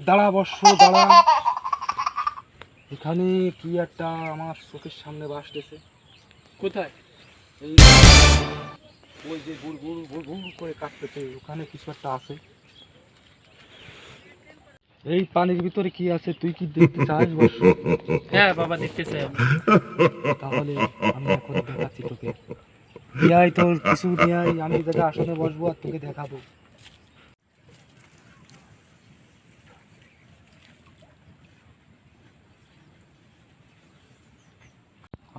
দাঁড়া বর্ষ দাঁড়া। এখানে কি একটা আমার চোখের সামনে বাসতেছে কোথায়? এই ওই যে গুড় গুড় গুড় গুড় করে কাটতেছে ওখানে কিছু একটা আছে। এই পানির ভিতরে কি আছে তুই কি দেখতে চাস বর্ষ হ্যাঁ বাবা দেখতেছে তাহলে আমি এখন দেখাচ্ছি তোকে। দিয়াই তোর, কিছু দিয়াই, আমি জায়গা আসনে বসবো আর তোকে দেখাবো।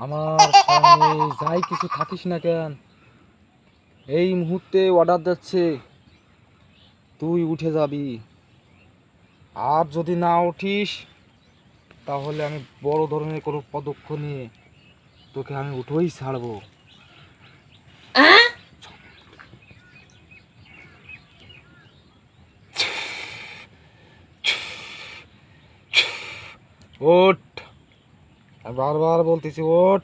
আমার সামনে যাই কিছু থাকিস না কেন, এই মুহূর্তে অর্ডার দিচ্ছে, তুই উঠে যাবি। আর যদি না উঠিস, তাহলে আমি বড় ধরনের কোনো পদক্ষেপ নিয়ে তোকে আমি উঠোই ছাড়বো। ওঠ। আমি বারবার বলতেছি ওঠ।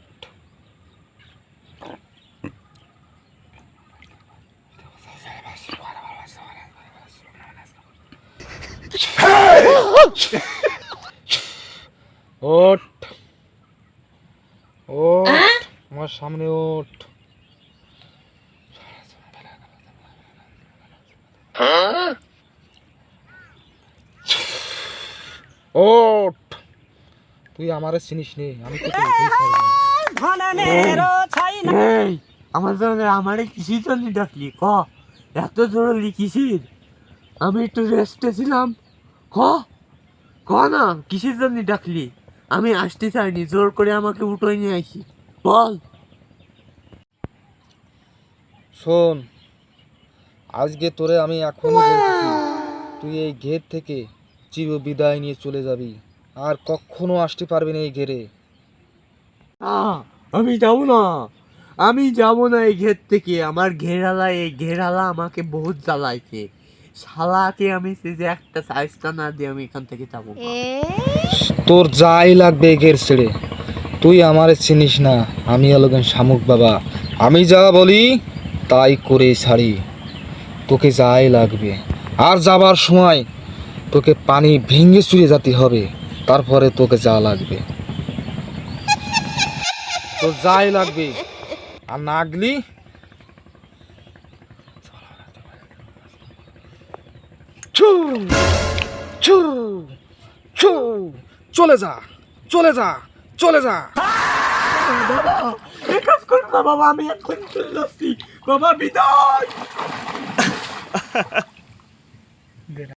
ওঠ। ওঠ। আমার সামনে ওঠ। ওঠ। তুই আমারে চিনিস নে আমি এই আমার জন্য আমারে কিসির জন্য ডাকলি? ক? এত জরুরি কিসির আমি একটু রেস্টে ছিলাম। ক? ক না কিসের জন্য ডাকলি? আমি আসতে চাইনি জোর করে আমাকে উঠোয় নিয়ে আসি বল। শোন আজকে তোরে আমি এখনই বলতেছি তুই এই ঘের থেকে চির বিদায় নিয়ে চলে যাবি। আর কখনো আসতে পারবি না এই ঘেরে। আহ, আমি যাব না। আমি যাব না এই ঘের থেকে। আমার ঘেরালা এই ঘেরালা আমাকে বহুত জ্বালাইছে। শালাকে আমি সে যে একটা সাইজটা না দিয়ে আমি এখান থেকে যাব। তোর যাই লাগবে এই ঘের ছেড়ে। তুই আমারে চিনিস না। আমি এলোকেন শামুক বাবা। আমি যা বলি তাই করে ছাড়ি। তোকে যাই লাগবে। আর যাবার সময় তোকে পানি ভেঙে চুরে যেতে হবে। তারপরে তোকে যা লাগবে। তোর যাই লাগবে। আর নাগলি? চলে যা চলে যা চলে যা। বাবা আমি এখন চলে যাচ্ছি। বাবা বিদায়।